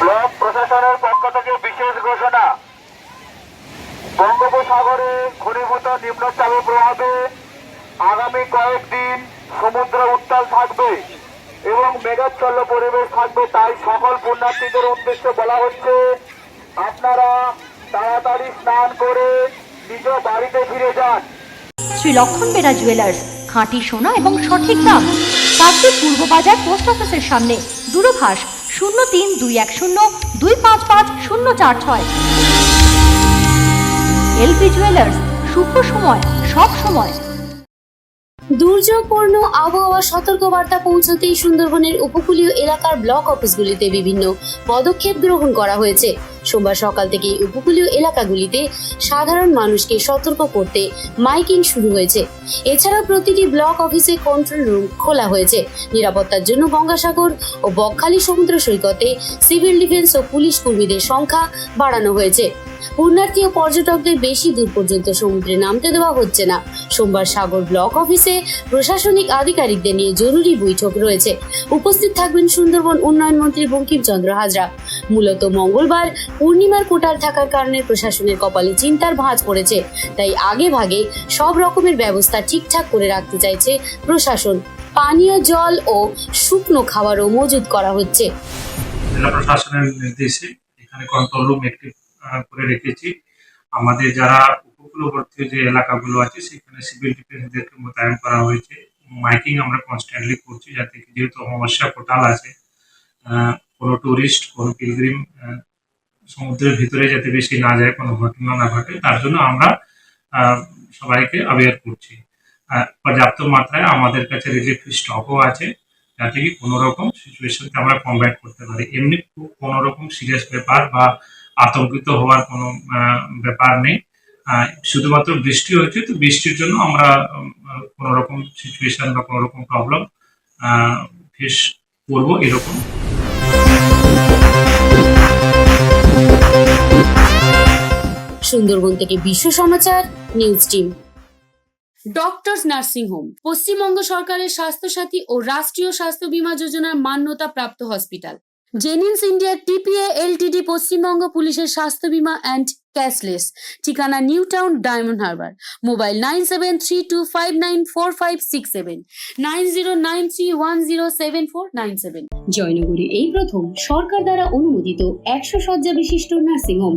Block প্রশাসনের পক্ষ থেকে বিশেষ ঘোষণা। বঙ্গোপসাগরে ঘনীভূত নিম্নচাপের প্রভাবে আগামী কয়েকদিন সমুদ্র উত্তাল থাকবে এবং মেঘাচ্ছন্ন পরিবেশ থাকবে। তাই সকল পুণ্যার্থীদের উদ্দেশ্যে বলা হচ্ছে, আপনারা তাড়াতাড়ি স্নান করে নিজ বাড়িতে ফিরে যান। শ্রী লক্ষণ বেরা জুয়েলার্স, খাঁটি সোনা এবং সঠিক দাম। কাকদ্বীপ পূর্ব বাজার পোস্ট অফিসের সামনে, দূরভাষ শূন্য তিন দুই এক শূন্য দুই পাঁচ পাঁচ শূন্য চার ছয়। এলপি জুয়েলার্স, শুভ সময়, সব সময়। দুর্যোগপূর্ণ আবহাওয়া সতর্ক বার্তা পৌঁছতেই সুন্দরবনের উপকূলীয় এলাকার ব্লক অফিসগুলিতে বিভিন্ন পদক্ষেপ গ্রহণ করা হয়েছে। সোমবার সকাল থেকে উপকূলীয় এলাকাগুলিতে সাধারণ মানুষকে সতর্ক করতে মাইকিং শুরু হয়েছে। এছাড়াও প্রতিটি ব্লক অফিসে কন্ট্রোল রুম খোলা হয়েছে। নিরাপত্তার জন্য গঙ্গাসাগর ও বকখালি সমুদ্র সৈকতে সিভিল ডিফেন্স ও পুলিশ কর্মীদের সংখ্যা বাড়ানো হয়েছে। পুণ্যার্থী ও পর্যটকদের বেশি দূর পর্যন্ত সমুদ্রে নামতে দেওয়া হচ্ছে না। সোমবার সাগর ব্লক অফিসে প্রশাসনিক আধিকারিকদের নিয়ে জরুরি বৈঠক রয়েছে। উপস্থিত থাকবেন সুন্দরবন উন্নয়ন মন্ত্রী বঙ্কিমচন্দ্র হাজরা। মূলত মঙ্গলবার পূর্ণিমার কোটাল থাকার কারণে প্রশাসনের কপালে চিন্তার ভাঁজ পড়েছে। তাই আগে ভাগে সব রকমের ব্যবস্থা ঠিকঠাক করে রাখতে চাইছে প্রশাসন। পানীয় জল ও শুকনো খাবারও মজুত করা হচ্ছে। জেলা প্রশাসনের নির্দেশে এখানে কন্ট্রোল রুম একটি করে রেখেছি। আমাদের যারা উপকূলবর্তী যে এলাকাগুলো আছে, সেখানে সিভিল ডিফেন্সদেরকে মোতায়েন করা হয়েছে। মাইকিং আমরা কনস্ট্যান্টলি করছি যাতে যেহেতু অমাবস্যা কোটাল আছে কোনো টুরিস্ট কোনো পিলগ্রিম সমুদ্রের ভিতরে যাতে বেশি না যায়, কোনো ঘটনা না ঘটে, তার জন্য আমরা সবাইকে অ্যাওয়ার করছি। পর্যাপ্ত মাত্রায় আমাদের কাছে রিলিফ স্টকও আছে, যাতে কি কোনো রকম সিচুয়েশনকে আমরা কমব্যাট করতে পারি। এমনি কোনো রকম সিরিয়াস ব্যাপার বা আতঙ্কিত হওয়ার কোনো ব্যাপার নেই। শুধুমাত্র বৃষ্টি হয়েছে তো বৃষ্টির জন্য আমরা কোনো রকম সিচুয়েশন বা কোনো রকম প্রবলেম ফেস করব এরকম। সুন্দরবন থেকে Biswa Samachar news team. Doctors nursing home Paschimbanga সরকারের স্বাস্থ্যসাথী ও রাষ্ট্রীয় স্বাস্থ্য বীমা যোজনার মান্যতা প্রাপ্ত hospital. Genins India TPA LTD Paschimbanga পুলিশের স্বাস্থ্য বীমা অ্যান্ড ক্যাশলেস। ঠিকানা New Town Diamond Harbour. Mobile nine seven three two five nine four five six seven. Nine zero nine three one zero seven four nine seven. জয়নগরে এই প্রথম সরকার দ্বারা অনুমোদিত একশো শয্যা বিশিষ্ট nursing home.